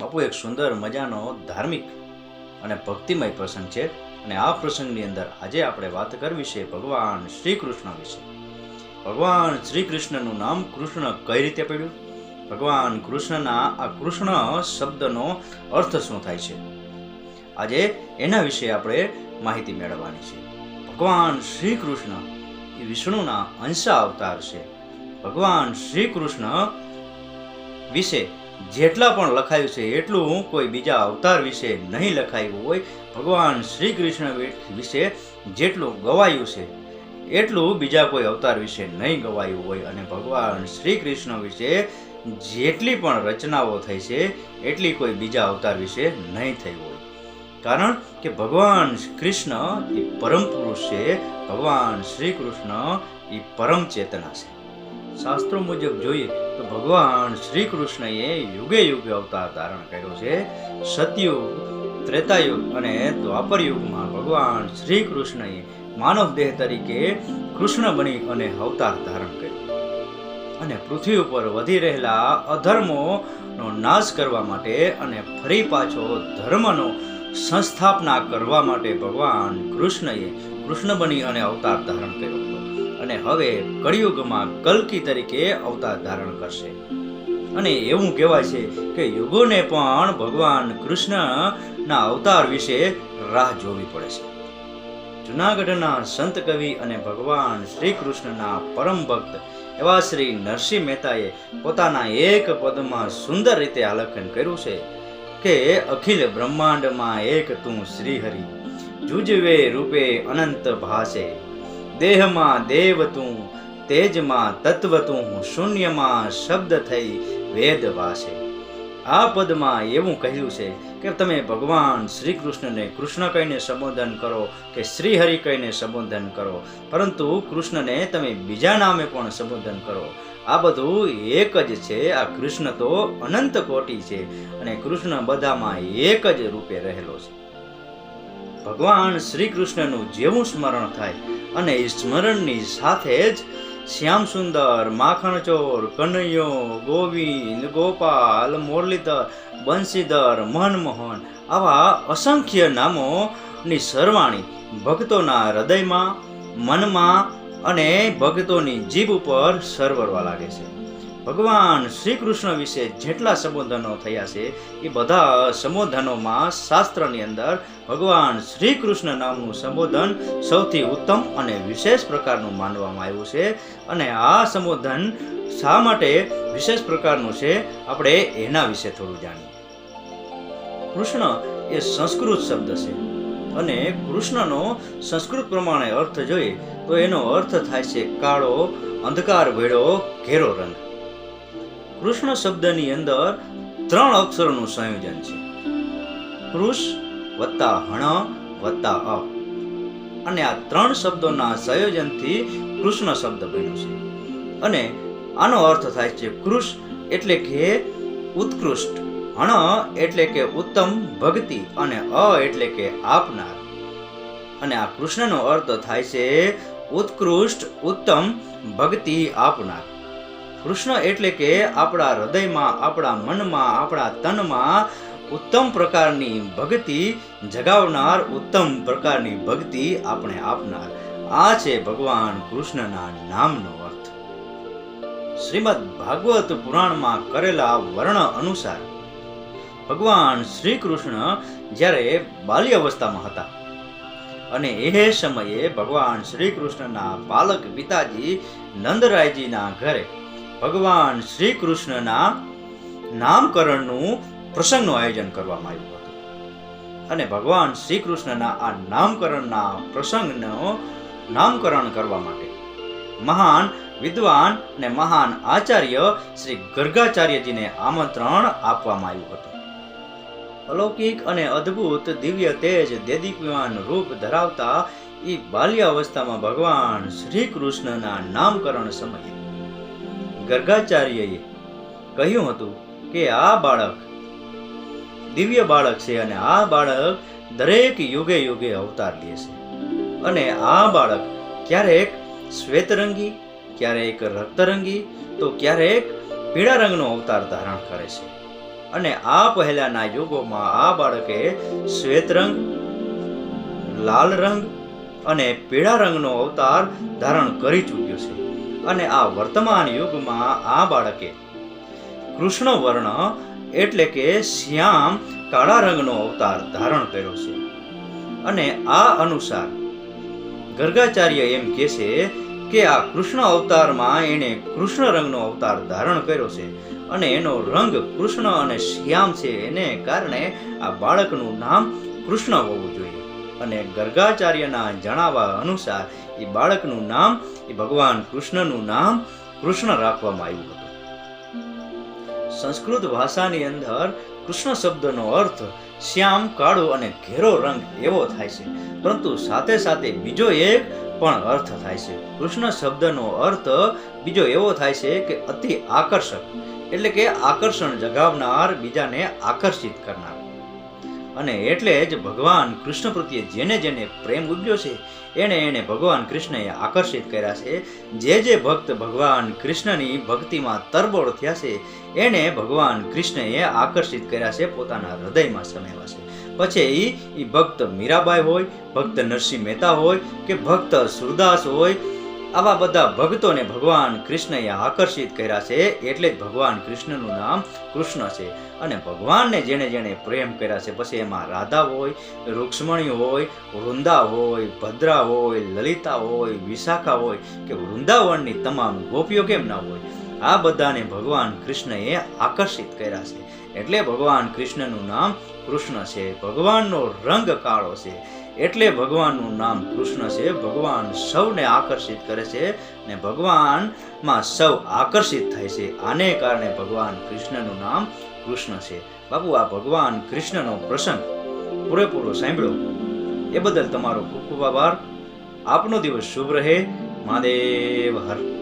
બાપુ એક સુંદર મજાનો ધાર્મિક અને ભક્તિમય પ્રસંગ છે અને આ પ્રસંગની અંદર આજે આપણે વાત કરવી છે ભગવાન શ્રી કૃષ્ણ વિશે. ભગવાન શ્રી કૃષ્ણનું નામ કૃષ્ણ કઈ રીતે પડ્યું? ભગવાન કૃષ્ણના આ કૃષ્ણ શબ્દનો અર્થ શું થાય છે? આજે એના વિશે આપણે માહિતી મેળવવાની છે. ભગવાન શ્રી કૃષ્ણ એ વિષ્ણુના અંશા અવતાર છે. ભગવાન શ્રી કૃષ્ણ વિશે જેટલા પણ લખાયું છે, એટલું કોઈ બીજા અવતાર વિશે નહીં લખાયું હોય. ભગવાન શ્રી કૃષ્ણ વિશે જેટલું ગવાયું છે, એટલું બીજા કોઈ અવતાર વિશે નહીં ગવાયું હોય. અને ભગવાન શ્રી કૃષ્ણ વિશે જેટલી પણ રચનાઓ થઈ છે, એટલી કોઈ બીજા અવતાર વિશે નહીં થઈ હોય. કારણ કે ભગવાન કૃષ્ણ એ પરમ પુરુષ છે, ભગવાન શ્રી કૃષ્ણ એ પરમ ચેતના છે. શાસ્ત્રો મુજબ જોઈએ તો ભગવાન શ્રી કૃષ્ણએ યુગે યુગે અવતાર ધારણ કર્યો છે. સતયુગ, ત્રેતાયુગ અને દ્વાપર યુગમાં ભગવાન શ્રી કૃષ્ણએ માનવ દેહ તરીકે કૃષ્ણ બની અને અવતાર ધારણ કર્યો. અને પૃથ્વી ઉપર વધી રહેલા અધર્મોનો નાશ કરવા માટે અને ફરી પાછો ધર્મનો સંસ્થાપના કરવા માટે ભગવાન કૃષ્ણએ કૃષ્ણ બની અને અવતાર ધારણ કર્યો અને હવે કળિયુગમાં કલ્કી તરીકે અવતાર ધારણ કરશે. અને એવું કહેવાય છે કે યુગોને પણ ભગવાન કૃષ્ણના અવતાર વિશે રાહ જોવી પડે છે. જુનાગઢના સંત કવિ અને ભગવાન શ્રી કૃષ્ણના પરમ ભક્ત એવા શ્રી નરસિંહ મહેતાએ પોતાના એક પદમાં સુંદર રીતે આલેખન કર્યું છે કે, અખિલ બ્રહ્માંડમાં એક તું શ્રીહરિ, જુજવે રૂપે અનંત ભાસે. દેહમાં દેવ તું તેજમાં તત્વ તું શૂન્યમાં શબ્દ થઈ વેદ વાસે. આ પદમાં એવું કહ્યું છે કે તમે ભગવાન શ્રી કૃષ્ણને કૃષ્ણ કહીને સંબોધન કરો કે શ્રી હરિ કહીને સંબોધન કરો, પરંતુ કૃષ્ણને તમે બીજા નામે પણ સંબોધન કરો. આ બધું એક જ છે, આ કૃષ્ણ તો અનંત કોટી છે અને કૃષ્ણ બધામાં એક જ રૂપે રહેલો છે. ભગવાન શ્રી કૃષ્ણનું જેવું સ્મરણ થાય અને એ સ્મરણની સાથે જ શ્યામ સુંદર, માખણચોર, કનૈયો, ગોવિંદ, ગોપાલ, મુરલીધર, બંશીધર, મનમોહન આવા અસંખ્ય નામોની સરવાણી ભક્તોના હૃદયમાં, મનમાં અને ભક્તોની જીભ ઉપર સરવરવા લાગે છે. ભગવાન શ્રી કૃષ્ણ વિશે જેટલા સંબોધનો થયા છે, એ બધા સંબોધનોમાં શાસ્ત્રની અંદર ભગવાન શ્રી કૃષ્ણ નામનું સંબોધન સૌથી ઉત્તમ અને વિશેષ પ્રકારનું માનવામાં આવ્યું છે. અને આ સંબોધન શા માટે વિશેષ પ્રકારનું છે, આપણે એના વિશે થોડું જાણીએ. કૃષ્ણ એ સંસ્કૃત શબ્દ છે. અને કૃષ્ણનો સંસ્કૃત પ્રમાણે અર્થ જોઈએ, તો એનો અર્થ થાય છે કાળો, અંધકાર ભેળો ઘેરો રંગ. કૃષ્ણ શબ્દની અંદર ત્રણ અક્ષરોનું સંયોજન છે. કૃષ વત્તા હણ વત્તા અ. અને આ ત્રણ શબ્દોના સંયોજનથી કૃષ્ણ શબ્દ બન્યો છે. અને આનો અર્થ થાય છે કૃષ એટલે કે ઉત્કૃષ્ટ, હણ એટલે કે ઉત્તમ ભક્તિ અને અ એટલે કે આપનાર. અને આ કૃષ્ણનો અર્થ થાય છે ઉત્કૃષ્ટ, ઉત્તમ ભક્તિ આપનાર. કૃષ્ણ એટલે કે આપણા હૃદયમાં, આપણા મનમાં, આપણા તનમાં ઉત્તમ પ્રકારની ભક્તિ જગાવનાર, ઉત્તમ પ્રકારની ભક્તિ આપણે આપનાર. આ છે ભગવાન કૃષ્ણના નામનો અર્થ. શ્રીમદ ભાગવત પુરાણમાં કરેલા વર્ણ અનુસાર, ભગવાન શ્રી કૃષ્ણ જ્યારે બાલ્ય અવસ્થામાં હતા અને એ સમયે ભગવાન શ્રી કૃષ્ણના પાલક પિતાજી નંદરાયજીના ઘરે ભગવાન શ્રી કૃષ્ણના નામકરણનું પ્રસંગનું આયોજન કરવામાં આવ્યું હતું. અને ભગવાન શ્રી કૃષ્ણના આ નામકરણના પ્રસંગનો નામકરણ કરવા માટે મહાન વિદ્વાન અને મહાન આચાર્ય શ્રી ગર્ગાચાર્યજીને આમંત્રણ આપવામાં આવ્યું હતું. અલૌકિક અને અદ્ભુત દિવ્ય તેજ દેદીપ્યમાન રૂપ ધરાવતા એ બાલ્યાવસ્થામાં ભગવાન શ્રી કૃષ્ણના નામકરણ સમયે ગર્ગાચાર્યએ કહ્યું હતું કે આ બાળક દિવ્ય બાળક છે અને આ બાળક દરેક યુગે યુગે અવતાર લે છે. અને આ બાળક ક્યારેક શ્વેતરંગી, ક્યારેક રક્તરંગી, તો ક્યારેક પીળા રંગનો અવતાર ધારણ કરે છે. અને આ પહેલાના યુગોમાં આ બાળકે શ્વેત રંગ, લાલ રંગ અને પીળા રંગનો અવતાર ધારણ કરી ચૂક્યો છે. અને આ વર્તમાન યુગમાં આ બાળકે કૃષ્ણ વર્ણ એટલે કે શ્યામ કાળા રંગનો અવતાર ધારણ કર્યો છે. અને આ અનુસાર ગર્ગાચાર્ય એમ કહે છે કે આ કૃષ્ણ અવતારમાં એણે કૃષ્ણ રંગનો અવતાર ધારણ કર્યો છે અને એનો રંગ કૃષ્ણ અને શ્યામ છે. એને કારણે આ બાળકનું નામ કૃષ્ણ હોવું જોઈએ. અને ગર્ગાચાર્યના જણાવવા અનુસાર એ બાળકનું નામ, એ ભગવાન કૃષ્ણનું નામ કૃષ્ણ રાખવામાં આવ્યું હતું. સંસ્કૃત ભાષાની અંદર કૃષ્ણ શબ્દનો અર્થ શ્યામ, કાળો અને ઘેરો રંગ એવો થાય છે. પરંતુ સાથે સાથે બીજો એક પણ અર્થ થાય છે. કૃષ્ણ શબ્દનો અર્થ બીજો એવો થાય છે કે અતિ આકર્ષક, એટલે કે આકર્ષણ જગાવનાર બીજાને આકર્ષિત કરનાર. અને એટલે જ ભગવાન કૃષ્ણ પ્રત્યે જેને જેને પ્રેમ ઉગ્યો છે, એણે એણે ભગવાન કૃષ્ણએ આકર્ષિત કર્યા છે. જે જે ભક્ત ભગવાન કૃષ્ણની ભક્તિમાં તરબોળ થયા છે, એણે ભગવાન કૃષ્ણએ આકર્ષિત કર્યા છે, પોતાના હૃદયમાં સમાવ્યા છે. પછી એ ભક્ત મીરાબાઈ હોય, ભક્ત નરસિંહ મહેતા હોય, કે ભક્ત સુરદાસ હોય આવા બધા ભક્તોને ભગવાન કૃષ્ણએ આકર્ષિત કર્યા છે, એટલે જ ભગવાન કૃષ્ણનું નામ કૃષ્ણ છે. અને ભગવાનને જેણે જેણે પ્રેમ કર્યા છે, પછી એમાં રાધા હોય, રૂક્ષ્મણી હોય, વૃંદા હોય, ભદ્રા હોય, લલિતા હોય, વિશાખા હોય, કે વૃંદાવનની તમામ ગોપીઓ કેમ ના હોય? આ બધાને ભગવાન કૃષ્ણએ આકર્ષિત કર્યા છે. એટલે ભગવાન કૃષ્ણનું નામ કૃષ્ણ છે. ભગવાનનો રંગ કાળો છે. એટલે ભગવાનનું નામ કૃષ્ણ છે. ભગવાન સૌને આકર્ષિત કરે છે ને ભગવાનમાં સૌ આકર્ષિત થાય છે. આને કારણે ભગવાન કૃષ્ણનું નામ કૃષ્ણ છે. બાપુ, આ ભગવાન કૃષ્ણનો પ્રસંગ પૂરેપૂરો સાંભળ્યો એ બદલ તમારો ખૂબ ખૂબ આભાર. આપનો દિવસ શુભ રહે. મહાદેવ, હર